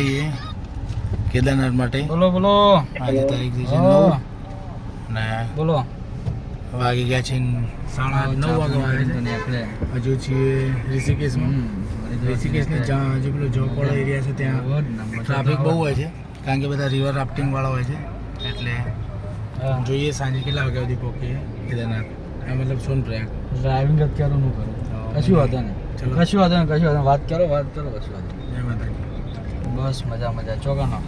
છીએ કેદારનાથ માટે. બોલો બોલો. આજે તારીખ છે ને નવ. બોલો. વાગી ગયા છે સાડા નવ વાગે. વાગે હજુ છીએ ઋષિકેશમાં ઋષિકેશની જ્યાં હજુ પેલો જોકવાળો એરિયા છે ત્યાં ટ્રાફિક બહુ હોય છે. કારણ કે બધા રિવર રાફ્ટિંગ વાળા હોય છે. એટલે જોઈએ સાંજે કેટલા વાગ્યા સુધી પહોંચીએ કેદારનાથ. આ મતલબ સોનપ્રયાગ ડ્રાઇવિંગ અત્યારે હું કરું. કશું વાંધો નહીં. કશું વાંધો નહીં કશું વાંધો. વાત કરો વાત કરો કશું વાંધો નહીં. બસ મજા મજા. ચોગાનો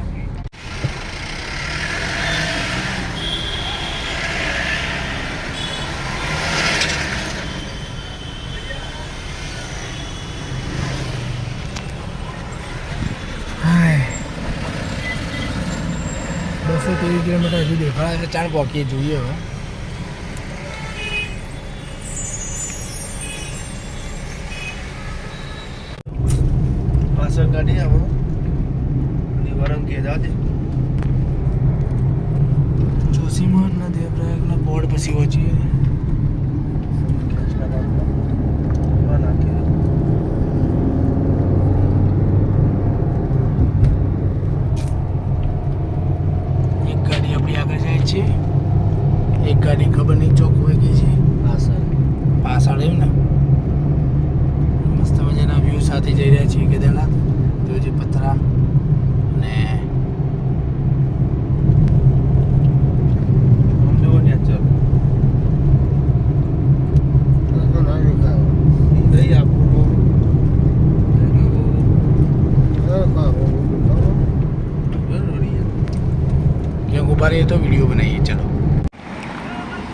બસો ત્રીસ કિલોમીટર સુધી ઘણા એટલે ચાર પહોંચીએ જોઈએ હવે. પાછળ ગાડી આવો અને વરમ કે જાજે જોશીમઠના દેવરાયકના બોર્ડ પછી પહોંચીએ એક ગાડી આપણી આગળ જાય છે. એક ગાડી ખબર નહીં ચોક હોય ગઈ છે. પાછળ. પાછળ એમ ને? મસ્ત મજાના વ્યૂ સાથે જઈ રહ્યા છીએ કેદારનાથ તો જે પથરા અને નહીં આપણું ક્યાંક ઊભા રહીએ તો વીડિયો બનાવીએ ચલો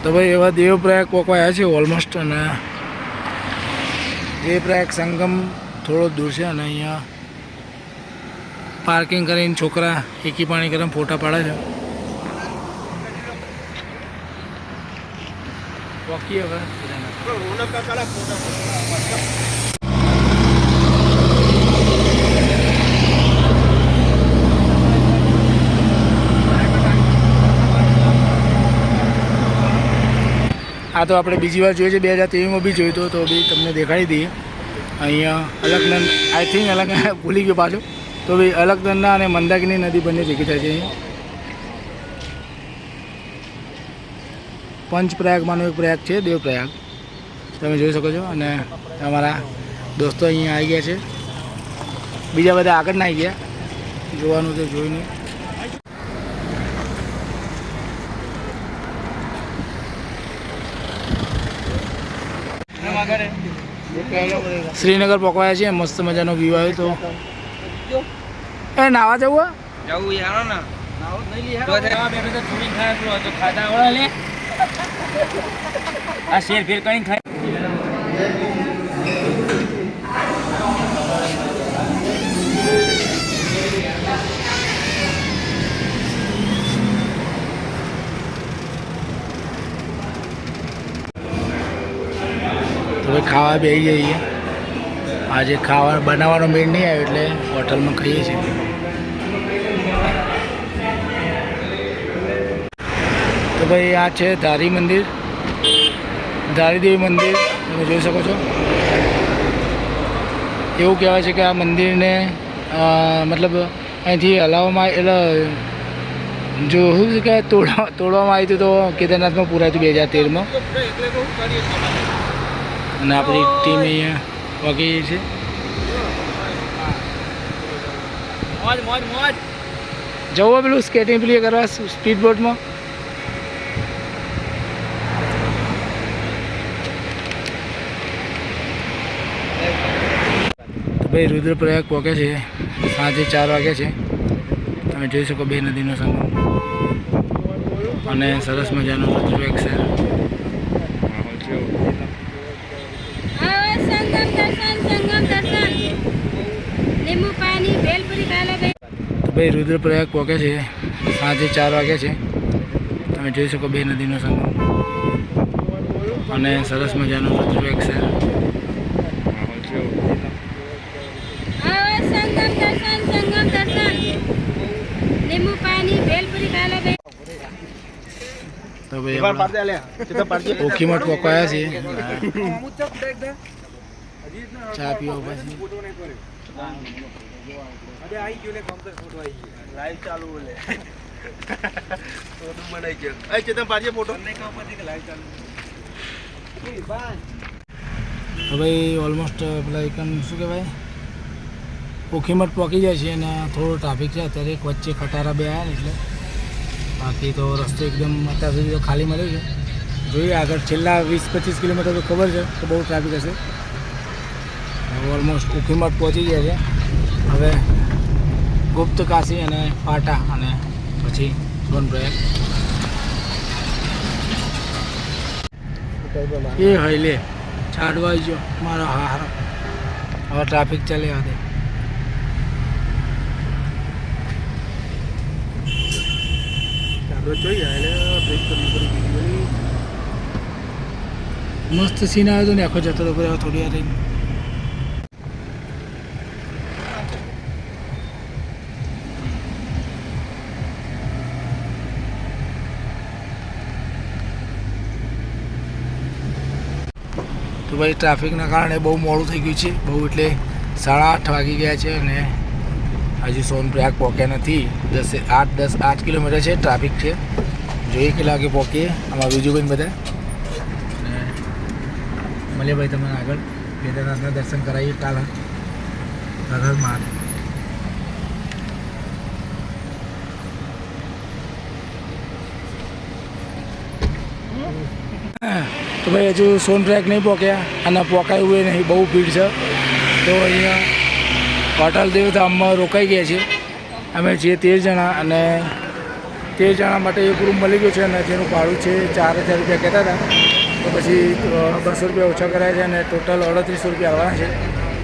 તો ભાઈ એવા દેવપ્રયાગ પોકવાયા છે ઓલમોસ્ટ અને દેવપ્રયાગ સંગમ થોડો દૂર છે અને અહીંયા પાર્કિંગ કરીને છોકરા એકી પાણી કરીને ફોટા પાડે છે. પોકીએ હવે. આ તો આપણે બીજી વાર જોઈએ છે, બે હજાર તેવીસમાં બી જોયું તો બી તમને દેખાડી દઈએ. અહીંયા અલગનંદ આઈ થિંક અલગ ભૂલી ગયો પાછું. તો ભાઈ અલકનંદા અને મંદાકિની નદી બંને ભેગી થાય છે અહીંયા. પંચપ્રયાગમાંનો એક પ્રયાગ છે દેવપ્રયાગ તમે જોઈ શકો છો અને અમારા દોસ્તો અહીંયા આવી ગયા છે. બીજા બધા આગળ ના આવી ગયા. જોવાનું તો જોઈ નહીં શ્રીનગર પકવાયા છે મસ્ત મજાનો વ્યૂ આવ્યો તો. એ નાવા જવું? જવું યાર ને. ખાતા આવડે લે. આ શેર ફેર કઈ ખાય. ખાવા બેસી જઈએ આજે ખાવા બનાવવાનો મેળ નહીં આવ્યો એટલે હોટલમાં ખાઈએ છીએ. તો ભાઈ આ છે ધારી મંદિર. ધારીદેવી મંદિર, તમે જોઈ શકો છો. એવું કહેવાય છે કે આ મંદિરને મતલબ અહીંથી હલાવવામાં એટલે જો શું કે તોડવા, તોડવામાં આવ્યું હતું તો કેદારનાથમાં પૂરાયું બે હજાર તેરમાં. અને આપણી ટીમ અહીંયા વગી છે. મોજ મોજ મોજ. જવું પેલું સ્કેટિંગ પેલી કરવા સ્પીડ બોટમાં ભાઈ રુદ્રપ્રયાગ પહોંચે છે. સાંજે ચાર વાગે છે. તમે જોઈ શકો બે નદીનો સંગમ. અને સરસ મજાનો રુદ્રપ્રયાગ છે આવો સંગમ દર્શન સંગમ દર્શન લીંબુ પાણી ભેલપુરી ખાલે તો ભાઈ રુદ્રપ્રયાગ પહોંચે છે. સાંજે ચાર વાગે છે. તમે જોઈ શકો બે નદીનો સંગમ. અને સરસ મજાનો રુદ્રપ્રયાગ છે. સંગમ દર્શન સંગમ દર્શન. લીંબુ પાણી પછી. ભાઈ આપણા ઓખીમઠ પકવાયા છે ચા પીવા પછી લાઈવ ચાલુ બોલે ફોટો બનાવી ગયો. એ ચેતન પાડીએ ફોટો. હવે ઓલમોસ્ટ પેલા એકન શું કહેવાય? ઓખીમઠ પહોંચી જાય છે અને થોડો ટ્રાફિક છે. અત્યારે એક વચ્ચે ખટારા બે આવ્યા ને એટલે. બાકી તો રસ્તો એકદમ અત્યાર સુધી તો ખાલી મળ્યો છે. જોઈએ આગળ છેલ્લા વીસ પચીસ કિલોમીટર તો ખબર છે કે બહુ ટ્રાફિક હશે. ઓલમોસ્ટ ઉખીમઠ પહોંચી ગયા છે. હવે ગુપ્ત કાશી અને પાટા અને પછી સોનપ્રયાગ એ હોય લે છાડવા ગયો મારો હા હારો. હવે ટ્રાફિક ચાલે હવે મસ્ત સીન આવ્યો હતો ને આખો જતો હતો થોડી વાર રહીને. ભાઈ, ટ્રાફિકના કારણે બહુ મોડું થઈ ગયું છે. બહુ એટલે સાડા આઠ વાગી ગયા છે અને હજુ સોનપ્રયાગ પહોંચ્યા નથી. દસ આઠ દસ, આઠ કિલોમીટર છે ટ્રાફિક છે. જોઈએ કેટલા વાગે પહોંચીએ આમાં બીજું બધા અને ભાઈ તમને આગળ કેદારનાથના દર્શન કરાવીએ કાલ. હર માર. મહાદેવ તો ભાઈ હજુ સોનપ્રયાગ નહીં પહોંચ્યા અને પહોંચાયું એ નહીં, બહુ ભીડ છે. તો અહીંયા હોટલ દેવધામમાં રોકાઈ ગયા છે અમે જે તેર જણા અને તેર જણા માટે એક રૂમ મળી ગયો છે અને જેનું ભાડું છે ચાર હજાર રૂપિયા કહેતા હતા. તો પછી બસો રૂપિયા ઓછા કરાયા છે અને ટોટલ અડત્રીસો રૂપિયા આવવાના છે.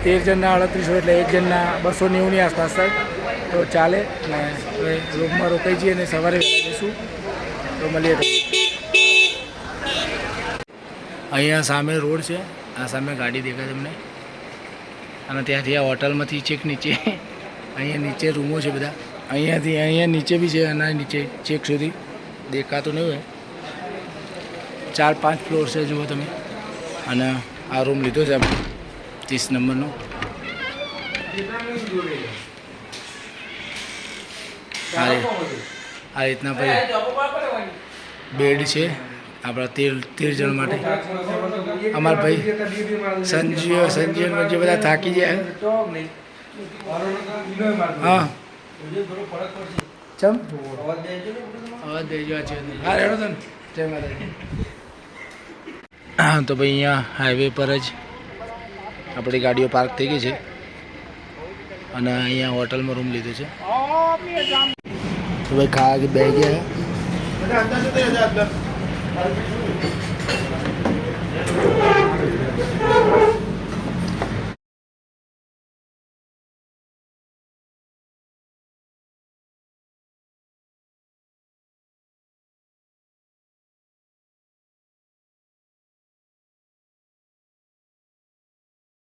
તેર જણના અડત્રીસો એટલે એક જણના બસો નેવુંની આસપાસ થાય. તો ચાલે અને રૂમમાં રોકાઈ જઈએ અને સવારે જઈશું. તો મળીએ અહીંયા સામે રોડ છે. આ સામે ગાડી દેખાય તમને. અને ત્યાંથી આ હોટલમાંથી ચેક નીચે અહીંયા નીચે રૂમો છે બધા. અહીંયાથી અહીંયા નીચે બી છે અને નીચે ચેક સુધી. દેખાતું નહીં હોય. ચાર પાંચ ફ્લોર છે જુઓ તમે. અને આ રૂમ લીધો છે આપણે. ત્રીસ નંબરનો. આ રીતના ભાઈ. બેડ છે. આપણા તેર તેર જણ માટે. અમારા ભાઈ સંજીવ સંજીવ જે બધા થાકી જાય હા. ચમ? અવાજ દેજો હા, રેડો તને જય માતા તો ભાઈ અહીંયા હાઈવે પર જ આપણી ગાડીઓ પાર્ક થઈ ગઈ છે. અને અહીંયા હોટલમાં રૂમ લીધો છે. તો ભાઈ ખાવા બે ગયા? How did you do it?